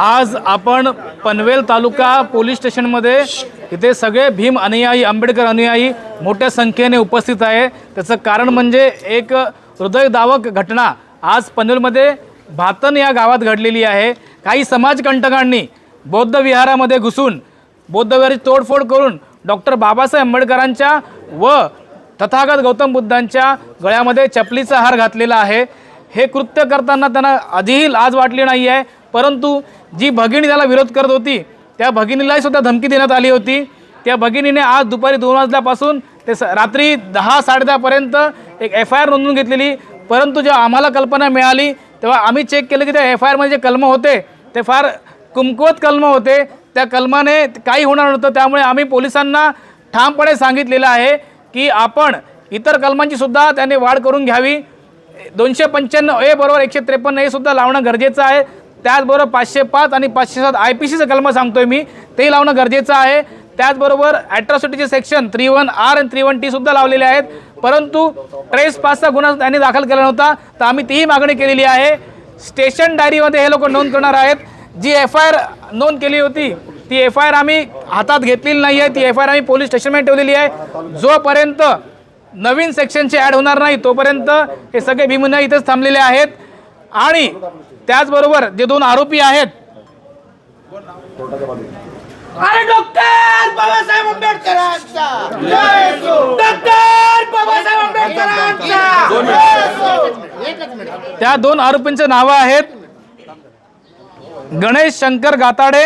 आज आपण पनवेल तालुका पोलीस स्टेशनमध्ये इथे सगळे भीम अनुयायी आंबेडकर अनुयायी मोठ्या संख्येने उपस्थित आहे. त्याचं कारण म्हणजे एक हृदयदावक घटना आज पनवेलमध्ये भातन या गावात घडलेली आहे. काही समाजकंटकांनी बौद्ध विहारामध्ये घुसून बौद्धविहाराची तोडफोड करून डॉक्टर बाबासाहेब आंबेडकरांच्या व तथागत गौतम बुद्धांच्या गळ्यामध्ये चपलीचा हार घातलेला आहे. हे कृत्य करताना त्यांना आधीही लाज वाटली नाही आहे परंतु जी भगिनी त्याला विरोध करत होती त्या भगिनीलाही सुद्धा धमकी देण्यात आली होती. त्या भगिनीने आज दुपारी दोन वाजल्यापासून ते स रात्री दहा साडेदहापर्यंत एक एफ आय आर नोंदवून घेतलेली. परंतु जेव्हा आम्हाला कल्पना मिळाली तेव्हा आम्ही चेक केलं की त्या एफ आय आरमध्ये जे कलमं होते ते फार कुमकुवत कलमं होते. त्या कलमाने काही होणार नव्हतं. त्यामुळे आम्ही पोलिसांना ठामपणे सांगितलेलं आहे की आपण इतर कलमांची सुद्धा त्यांनी वाढ करून घ्यावी. दोनशे पंच्याण्णव ए बरोबर एकशे त्रेपन्न हे सुद्धा लावणं गरजेचं आहे. त्याचबरोबर पाचशे पाच आणि पाचशे सात आय पी सीचं कलम सांगतोय मी. तेही लावणं गरजेचं आहे. त्याचबरोबर ॲट्रॉसिटीचे सेक्शन थ्री वन आर आणि थ्री वन टी सुद्धा लावलेले आहेत. परंतु ट्रेस पाचचा गुन्हा त्यांनी दाखल केला नव्हता तर आम्ही तीही मागणी केलेली आहे. स्टेशन डायरीमध्ये हे लोक नोंद करणार आहेत. जी एफ आय आर नोंद केली होती ती एफ आय आर आम्ही हातात घेतलेली नाही आहे ती एफ आय आर आम्ही पोलीस स्टेशनमध्ये ठेवलेली आहे. जोपर्यंत नवीन सेक्शनचे ॲड होणार नाही तोपर्यंत हे सगळे भीमुना इथेच थांबलेले आहेत. आणि त्याचबरोबर जे दोन आरोपी आहेत. अरे डॉक्टर बाबासाहेब आंबेडकरांचा. डॉक्टर बाबासाहेब आंबेडकरांचा. त्या दोन आरोपींचे नावं आहेत गणेश शंकर गाताडे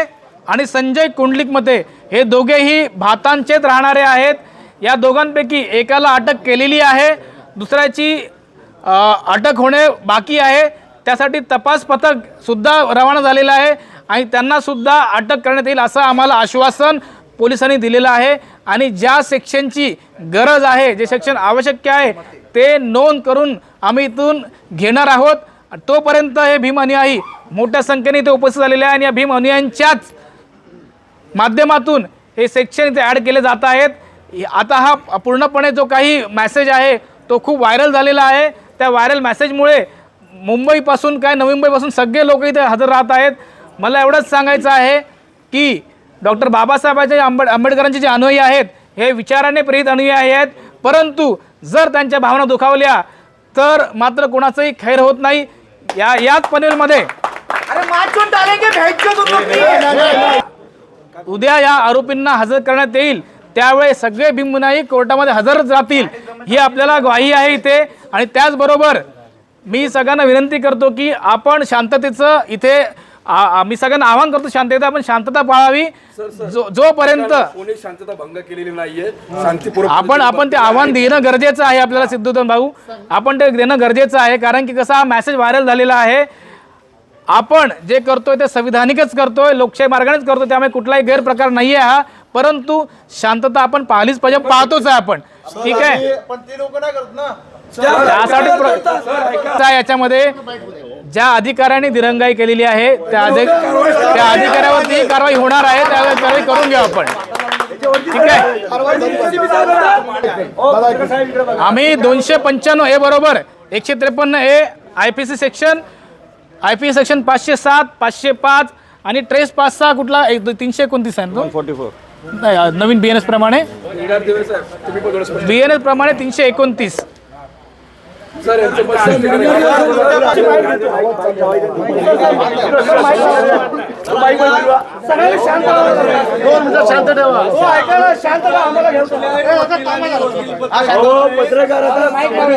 आणि संजय कुंडलिक मते हे दोघेही भातांचेच राहणारे आहेत. या दोघांपैकी एकाला अटक केलेली आहे. दुसऱ्याची अटक होणे बाकी आहे. त्यासाठी तपास पथक सुद्धा रवाना झालेलं आहे आणि त्यांना सुद्धा अटक करण्यात येईल असं आम्हाला आश्वासन पोलिसांनी दिलेलं आहे. आणि ज्या सेक्शनची गरज आहे जे सेक्शन आवश्यक आहे ते नोंद करून आम्ही इथून घेणार आहोत. तोपर्यंत हे भीम अनुयायी मोठ्या संख्येने इथे उपस्थित झालेले आहे आणि या भीम अनुयायांच्याच माध्यमातून हे सेक्शन इथे ॲड केले जात आहेत. आता हा पूर्णपणे जो काही मॅसेज आहे तो खूप व्हायरल झालेला आहे. त्या व्हायरल मॅसेजमुळे मुंबईपासून काय नवी मुंबईपासून सगळे लोक इथे हजर राहत आहेत. मला एवढंच सांगायचं आहे की डॉक्टर बाबासाहेबांचे आंबेड आंबेडकरांचे जे अनुयायी आहेत हे विचाराने प्रेरित अनुयायी आहेत. परंतु जर त्यांच्या भावना दुखावल्या तर मात्र कोणाचंही खैर होत नाही. या याच पनवेलमध्ये लोग उद्या या आरोपींना हजर करण्यात येईल. त्यावेळेस सगळे भीममुनाई कोर्टामध्ये हजरच राहतील. ही आपल्याला ग्वाही आहे इथे. आणि त्याचबरोबर मी सगळ्यांना विनंती करतो की आपण शांततेचं इथे मी सगळ्यांना आवाहन करतो शांतता आपण शांतता पाळावी. जो जोपर्यंत कोणी शांतता भंग केलेली नाहीये शांतीपूर्वक आपण आपण ते आव्हान देणं गरजेचं आहे आपल्याला सिद्धूतन भाऊ. आपण ते देणं गरजेचं आहे कारण की कसा हा मेसेज व्हायरल झालेला आहे. आपण जे करतोय ते संविधानिकच करतोय लोकशाही मार्गानेच करतोय त्यामुळे कुठलाही गैरप्रकार नाही आहे हा. परंतु शांतता आपण पाहिलीच पाहिजे पाहतोच आहे आपण. ठीक आहे? पण ते लोक नाही करत ना. त्यासाठी त्या याच्यामध्ये ज्या अधिकाऱ्यांनी दिरंगाई केलेली आहे त्या अधिक त्या अधिकाऱ्यावरती कारवाई होणार आहे त्यावेळेस कारवाई करून घेऊ आपण. ठीक आहे? आम्ही दोनशे पंच्याण्णव ए बरोबर. एकशे त्रेपन्न A I P C section I P section पाचशे सात पाचशे पाच आणि ट्रेस पाचचा कुठला? एक दो- तीनशे एकोणतीस आहे? नाही, नवीन बी एन एस प्रमाणे. बी एन एस प्रमाणे तीनशे एकोणतीस. सर यांचं पण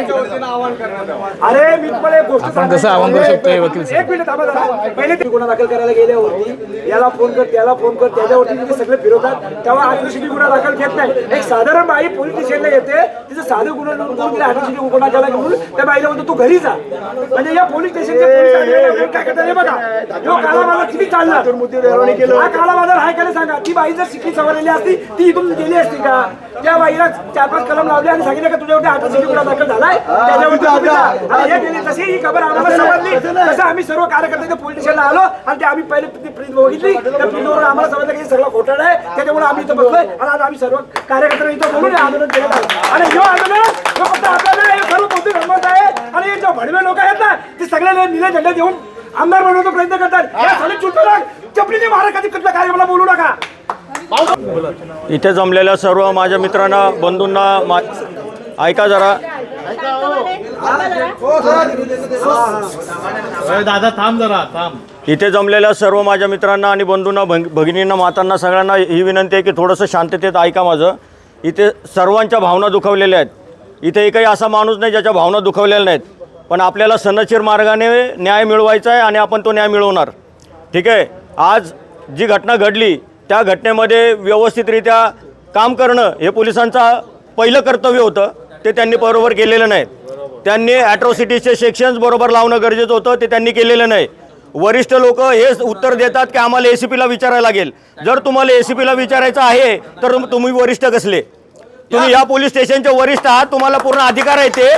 अरे मी तुम्हाला एक गोष्ट आपण कसं आवाहन करू शकतो हे वकील साहेब? एक मिनिट थांबा जरा. पहिले ते गुन्हा दाखल करायला गेल्यावरती याला फोन कर त्याला फोन कर त्याच्यावरती तिथे सगळे फिरवतात. तेव्हा आत्मशिकी गुन्हा दाखल घेत नाही. एक साधारण बाई पोलीस स्टेशनला येते तिचं साधं गुन्हा नोंद करून तिला आत्मशिकी गुन्हा केला म्हणून त्या बाईला म्हणतो तू घरी जा. म्हणजे या पोलीस स्टेशनचे पोलीस अधिकारी काय करतात हे बघा. ह्यो किती चालला? हा काळा बाजार हाय काय सांगा. ती बाई जर शिकली सवरलेली असती ती इथून गेली असती का? त्या बाईला चार पाच कलम लावले आणि सांगितलं का तुझ्यावरती आत्मशिकी गुन्हा दाखल झालाय? त्याच्यावरती हे तशी ही खबर आम्हाला समजली. तसं आम्ही सर्व कार्यकर्ते पोलीस स्टेशनला आलो आणि ते आम्ही पहिले ती प्रिंट बघितली. त्या प्रिंटवर आम्हाला समजलं की सगळं खोटं आहे. त्याच्यामुळे आम्ही इथं बसलोय आणि आज आम्ही सर्व कार्यकर्ते इथं बोलून आंदोलन केलं आहे. आणि हे आंदोलन फक्त आपल्याला हे सर्व बौद्धिक धर्माचं आहे. आणि हे जे भडवे लोक आहेत ना ते सगळे निळे झेंडे देऊन आमदार बनवण्याचा प्रयत्न करतात. मारा कधी कुठलं काय मला बोलू नका इथे जमलेल्या सर्व माझ्या मित्रांना बंधूंना मा ऐका जरा. दादा थांब जरा थांब. इथे जमलेल्या सर्व माझ्या मित्रांना आणि बंधूंना भग भगिनींना मातांना सगळ्यांना ही विनंती आहे की थोडंसं शांततेत ऐका माझं. इथे सर्वांच्या भावना दुखावलेल्या आहेत. इथे एकही असा माणूस नाही ज्याच्या भावना दुखावलेल्या नाहीत. पण आपल्याला सनदशीर मार्गाने न्याय मिळवायचा आहे आणि आपण तो न्याय मिळवणार. ठीक आहे? आज जी घटना घडली त्या घटनेमध्ये व्यवस्थितरित्या काम करणं हे पोलिसांचा पहिलं कर्तव्य होतं. ते त्यांनी बरोबर केलेलं नाही. त्यांनी ॲट्रॉसिटीजचे सेक्शन्स बरोबर लावणं गरजेचं होतं ते त्यांनी केलेलं नाही. वरिष्ठ लोक हेच उत्तर देतात की आम्हाला ए सी पीला विचारायला लागेल. जर तुम्हाला ए सी पीला विचारायचं आहे तर तुम्ही वरिष्ठ कसले? तुम्ही या पोलीस स्टेशनचे वरिष्ठ आहात तुम्हाला पूर्ण अधिकार आहे ते.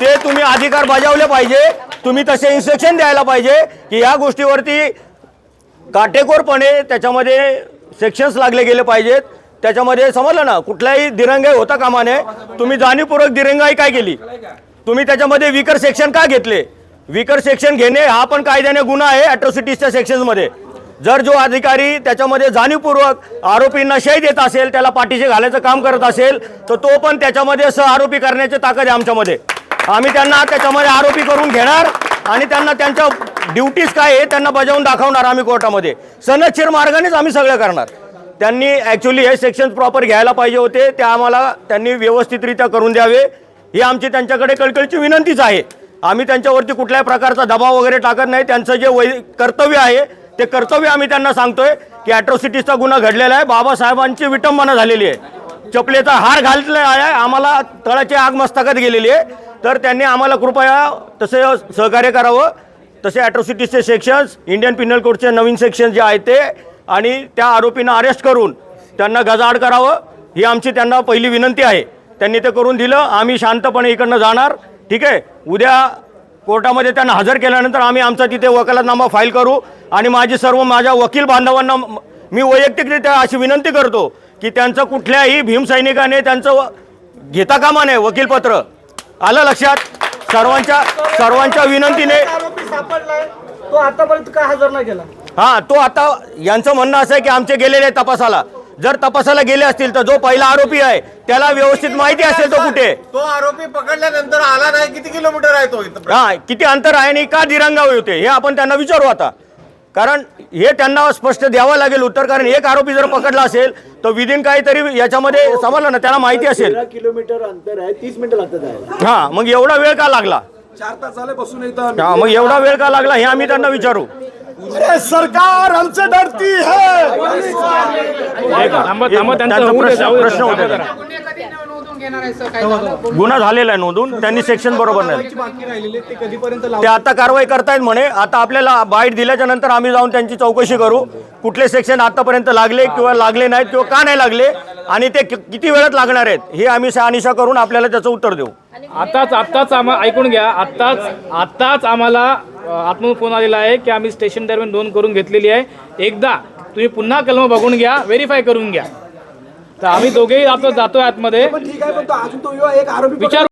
ते तुम्ही अधिकार बजावले पाहिजे. तुम्ही तसे इन्स्ट्रक्शन द्यायला पाहिजे की या गोष्टीवरती काटेकोरपणे त्याच्यामध्ये सेक्शन्स लागले गेले पाहिजेत. त्याच्यामध्ये समजलं ना कुठलाही दिरंगाई होता कामा नये. तुम्ही जाणीवपूर्वक दिरंगाई काय केली? तुम्ही त्याच्यामध्ये विकर सेक्शन का घेतले? विकर सेक्शन घेणे हा पण कायद्याने गुन्हा आहे ॲट्रॉसिटीजच्या सेक्शन्समध्ये जर जो अधिकारी त्याच्यामध्ये जाणीवपूर्वक आरोपींना शय देत असेल त्याला पाठीशी घालायचं काम करत असेल तर तो पण त्याच्यामध्ये सहआरोपी करण्याची ताकद आहे आमच्यामध्ये. आम्ही त्यांना त्याच्यामध्ये आरोपी करून घेणार. आणि त्यांना त्यांच्या ड्युटीज काय आहे त्यांना बजावून दाखवणार आम्ही कोर्टामध्ये. सनदशीर मार्गानेच आम्ही सगळं करणार. त्यांनी ॲक्च्युली हे सेक्शन्स प्रॉपर घ्यायला पाहिजे होते ते आम्हाला त्यांनी व्यवस्थितरित्या करून द्यावे. ही आमची त्यांच्याकडे कळकळीची विनंतीच आहे. आम्ही त्यांच्यावरती कुठल्याही प्रकारचा दबाव वगैरे टाकत नाही. त्यांचं जे वै कर्तव्य आहे ते कर्तव्य आम्ही त्यांना सांगतोय की ॲट्रॉसिटीजचा गुन्हा घडलेला आहे. बाबासाहेबांची विटंबना झालेली आहे. चपलेचा हार घालतला आहे. आम्हाला तळाची आग मस्तकात गेलेली आहे. तर त्यांनी आम्हाला कृपया तसे सहकार्य करावं. तसे ॲट्रॉसिटीजचे सेक्शन्स इंडियन पिनल कोडचे नवीन सेक्शन जे आहेत ते आणि त्या आरोपींना अरेस्ट करून त्यांना गजाआड करावं. ही आमची त्यांना पहिली विनंती आहे. त्यांनी ते करून दिलं. आम्ही शांतपणे इकडनं जाणार. ठीक आहे? उद्या कोर्टामध्ये त्यांना हजर केल्यानंतर आम्ही आमचा तिथे वकालतनामा फाईल करू. आणि माझी सर्व माझ्या वकील बांधवांना मी वैयक्तिकरित्या अशी विनंती करतो की त्यांचं कुठल्याही भीमसैनिकाने त्यांचं घेता कामा नये वकीलपत्र. आलं लक्षात? सर्वांच्या सर्वांच्या विनंतीने तो आतापर्यंत काय हजर नाही हा तो आता यांचं म्हणणं असं आहे की आमचे गेलेले तपासाला. जर तपासाला गेले असतील तर जो पहिला आरोपी आहे त्याला व्यवस्थित माहिती असेल तो कुठे. तो आरोपी पकडल्यानंतर आला नाही किती किलोमीटर आहे तो हा किती अंतर आहे आणि का दिरंगावे होते हे आपण त्यांना विचारू आता. कारण हे त्यांना स्पष्ट द्यावं लागेल उत्तर कारण एक आरोपी जर पकडला असेल तर विदिन काहीतरी याच्यामध्ये समजलं ना त्याला माहिती असेल. तेरा किलोमीटर अंतर आहे तीस मिनिटं लागतात आहे. हा मग एवढा वेळ का लागला? चार तास झाले बसून येतो आम्ही. हा मग एवढा वेळ का लागला हे आम्ही त्यांना विचारू. सरकार हमसे डरती है त्यांचं प्रश्न प्रश्न होते. गुन्हा झालेला आहे नोंदून. त्यांनी सेक्शन बरोबर नाही. ते आता कारवाई करतायत म्हणे. आता आपल्याला बाईट दिल्याच्या नंतर आम्ही जाऊन त्यांची चौकशी करू. कुठले सेक्शन आतापर्यंत लागले किंवा लागले नाहीत किंवा का नाही लागले आणि ते कि- किती वेळात लागणार आहेत हे आम्ही शहानिशा करून आपल्याला त्याचं उत्तर देऊ. आताच आत्ताच आम्हाला ऐकून घ्या. आत्ताच आत्ताच आम्हाला अ, आतमधून फोन आलेला आहे की आम्ही स्टेशन दरम्यान नोंद करून घेतलेली आहे. एकदा तुम्ही पुन्हा कलम बघून घ्या व्हेरीफाय करून घ्या. तर आम्ही दोघेही जातो जातोय आतमध्ये. ठीक आहे पण तो अजून तो एक आरोपी विचार